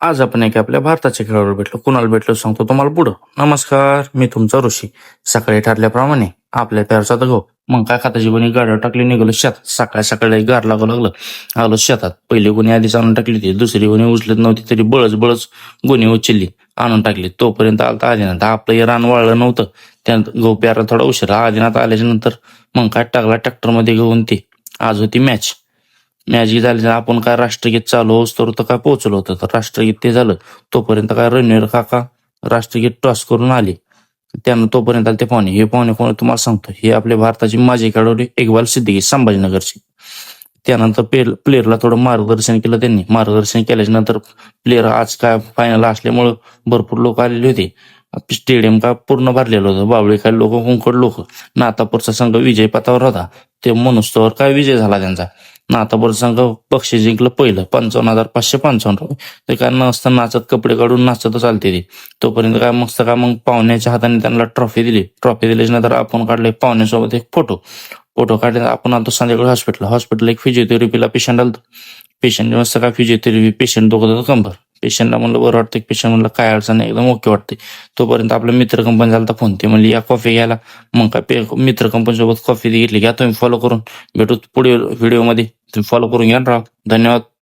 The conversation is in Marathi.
आज आपण एका आपल्या भारताच्या खेळाडूला भेटलो कुणाला भेटलो सांगतो तुम्हाला पुढं. नमस्कार मी तुमचा ऋषी. सकाळी ठरल्याप्रमाणे आपल्या प्यारचा दगो. मग काय खाताची कोणी गाड्या टाकली निघालो शेतात. सकाळी सकाळी गार लागू लागलं आलो शेतात. पहिली कोणी आधीच आणून टाकली होती दुसरी कोणी उचलत नव्हती तरी बळच बळच गोणी उचलली आणून टाकली. तोपर्यंत आलता आदिनाथ आपलं हे रान वाळलं नव्हतं. त्यानंतर गहू प्यारा थोडा उशिरा. आदिनाथ आल्याच्यानंतर मग काय टाकला ट्रॅक्टरमध्ये घेऊन ते. आज होती मॅच मॅच झाली आपण काय राष्ट्रगीत चालू होस तर तर काय पोहोचलो होतं? तर राष्ट्रगीत ते झालं. तोपर्यंत काय रणवीर काका राष्ट्रगीत टॉस करून आले. त्यानं तोपर्यंत आले ते पाहुणे. हे पाहुणे कोण तुम्हाला सांगतो. हे आपले भारताचे माजी खेळाडू इकबाल सिद्दीकी संभाजीनगरचे त्यानंतर प्लेअर प्लेअरला थोडं मार्गदर्शन केलं त्यांनी. मार्गदर्शन केल्याच्यानंतर प्लेअर आज काय फायनल असल्यामुळं भरपूर लोक आलेले होते. स्टेडियम का पूर्ण भरलेलं होतं. बावळे काय लोक कुंकड लोक. नातापूरचा संघ विजय पथावर होता. ते मनुस्तवर काय विजय झाला त्यांचा? नातापूर संघ बक्षीस जिंकलं पहिलं पंचावन्न हजार पाचशे पंचावन्न रुपये. ते काय नसतं नाचत कपडे काढून नाचत चालते ते. तोपर्यंत काय मस्त काय मग पाहुण्याच्या हाताने त्यांना ट्रॉफी दिली. ट्रॉफी दिल्याच्या नंतर आपण काढले पाहुण्यासोबत एक फोटो. फोटो काढले आपण आलो संध्याकाळी हॉस्पिटल हॉस्पिटल एक फिजिओथेरपीला पेशंट आलं पेशंट मस्त का फिजिओथेरपी पेशंट दोघं होतं कंबर. पेशंटला म्हणलं बरं वाटतं पेशंट म्हणलं काय अडचण नाही एकदम ओके वाटते तोपर्यंत आपला मित्र कंपनी झाला फोन ते म्हणली या कॉफी घ्यायला. मग काय पे- मित्र कंपनीसोबत कॉफी घेतली. घ्या तुम्ही फॉलो करून भेटू पुढे व्हिडिओमध्ये तुम्ही फॉलो करून घ्या राव. धन्यवाद.